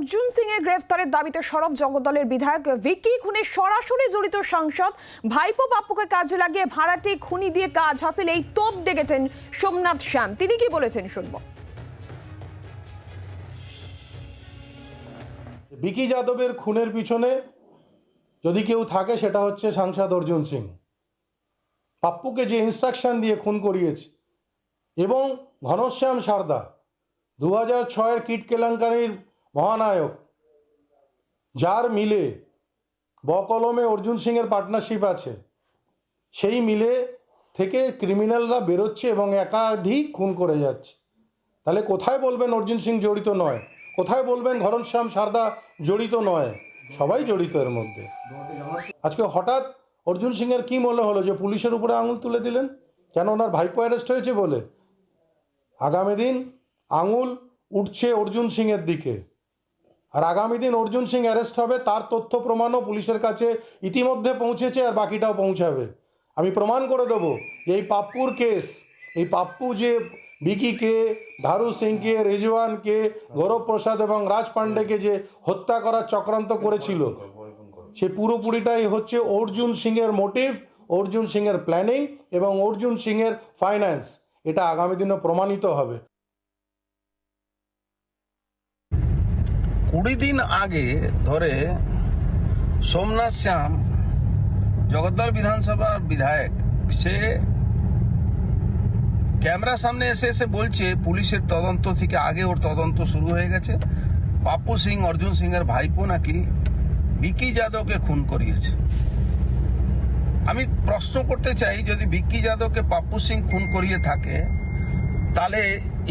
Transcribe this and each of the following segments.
অর্জুন সিং এর গ্রেফতারের দাবিতে সরব জগদ্দলের বিধায়ক ভিকি খুনে সরাসরি জড়িত সাংসদ ভাইপো বাপ্পুকে কাজে লাগিয়ে ভাড়াটে খুনি দিয়ে কাজ হাসিল এই তোপ দেখেছেন সোমনাথ শ্যাম। তিনি কি বলেছেন শুনব। বিকি যাদবের খুনের পিছনে যদি কেউ থাকে, সেটা হচ্ছে সাংসদ অর্জুন সিং। পাপ্পুকে যে ইনস্ট্রাকশন দিয়ে খুন করিয়েছে এবং ঘনশ্যাম সারদা দু হাজার ছয়ের কিট কেলেঙ্কারির মহানায়ক, যার মিলে বকলমে অর্জুন সিংয়ের পার্টনারশিপ আছে, সেই মিলে থেকে ক্রিমিনালরা বেরোচ্ছে এবং একাধিক খুন করে যাচ্ছে। তাহলে কোথায় বলবেন অর্জুন সিং জড়িত নয়? কোথায় বলবেন ঘরণশ্যাম সারদা জড়িত নয়? সবাই জড়িত এর মধ্যে। আজকে হঠাৎ অর্জুন সিংয়ের কি মনে হলো যে পুলিশের উপরে আঙুল তুলে দিলেন? কেন ওনার ভাইপো অ্যারেস্ট হয়েছে বলে? আগামী দিন আঙুল উঠছে অর্জুন সিংয়ের দিকে। আর আগামী দিন অর্জুন সিং অ্যারেস্ট হবে, তার তথ্য, প্রমাণও পুলিশের কাছে ইতিমধ্যে পৌঁছেছে আর বাকিটাও পৌঁছাবে। আমি প্রমাণ করে দেবো যে এই পাপ্পুর কেস, এই পাপ্পু যে বিকিকে ধারু সিংকে, রেজওয়ানকে গৌরব প্রসাদ এবং রাজ পাণ্ডেকে যে হত্যা করার চক্রান্ত করেছিল, সে পুরোপুরিটাই হচ্ছে অর্জুন সিংয়ের মোটিভ, অর্জুন সিংয়ের প্ল্যানিং এবং অর্জুন সিংয়ের ফাইন্যান্স। এটা আগামী দিনে প্রমাণিত হবে। কুড়ি দিন আগে ধরে সোমনাথ শ্যাম, জগদ্দল বিধানসভার বিধায়ক, সে ক্যামেরার সামনে এসে এসে বলছে, পুলিশের তদন্ত থেকে আগে ওর তদন্ত শুরু হয়ে গেছে। পাপ্পু সিং, অর্জুন সিং এর ভাইপো নাকি বিকি যাদবকে খুন করিয়েছে। আমি প্রশ্ন করতে চাই, যদি বিক্কি যাদবকে পাপ্পু সিং খুন করিয়ে থাকে তাহলে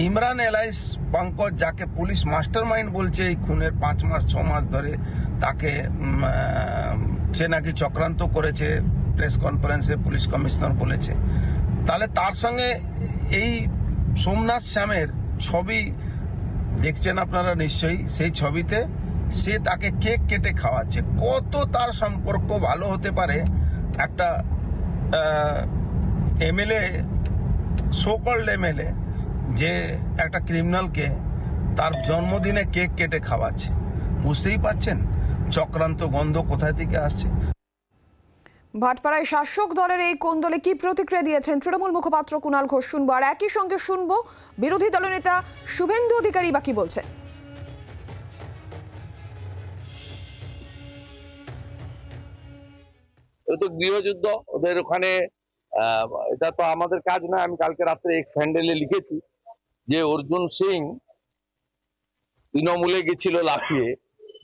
ইমরান এলাইস পঙ্কজ, যাকে পুলিশ মাস্টার মাইন্ড বলছে, এই খুনের পাঁচ মাস, ছ মাস ধরে তাকে সে নাকি চক্রান্ত করেছে, প্রেস কনফারেন্সে পুলিশ কমিশনার বলেছে। তাহলে তার সঙ্গে এই সোমনাথ শ্যামের ছবি দেখছেন আপনারা নিশ্চয়ই, সেই ছবিতে সে তাকে কেক কেটে খাওয়াচ্ছে। কত তার সম্পর্ক ভালো হতে পারে? একটা এমএলএ সোকল্ড এমএলএ যে একটা ক্রিমিনালকে তার জন্মদিনে কেক কেটে খাওয়াচ্ছে। বুঝতেই পাচ্ছেন চক্রান্ত গন্ধ কোথায় থেকে আসছে? ভাটপাড়ায় শাসক দলের এই কোন্দলে কি প্রতিক্রিয়া দিয়েছেন তৃণমূল মুখপাত্র কুণাল ঘোষ শুনব আর একই সঙ্গে শুনব বিরোধী দলনেতা শুভেন্দু অধিকারী বা কি বলছেন? তো গৃহযুদ্ধ ওদের ওখানে আহ, এটা তো আমাদের কাজ না আমি কালকে রাত্রে এক্স হ্যান্ডেলে লিখেছি। যে অর্জুন সিং তৃণমূলে গেছিল লাফিয়ে,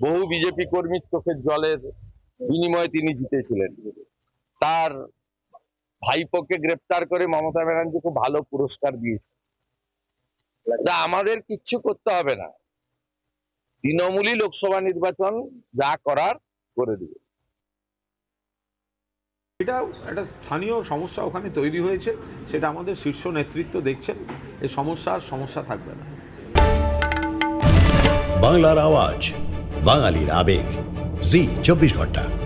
বহু বিজেপি কর্মীর চোখের জলের বিনিময়ে তিনি জিতেছিলেন। তার ভাইপোকে গ্রেপ্তার করে মমতা ব্যানার্জি খুব ভালো পুরস্কার দিয়েছে। আমাদের কিচ্ছু করতে হবে না। তৃণমূলই লোকসভা নির্বাচন যা করার করে দিবে। এটা একটা স্থানীয় সমস্যা ওখানে তৈরি হয়েছে, সেটা আমাদের শীর্ষ নেতৃত্ব দেখছেন। এই সমস্যা আর সমস্যা থাকবে না। বাংলার আওয়াজ বাঙালির আবেগ। জি চব্বিশ ঘণ্টা।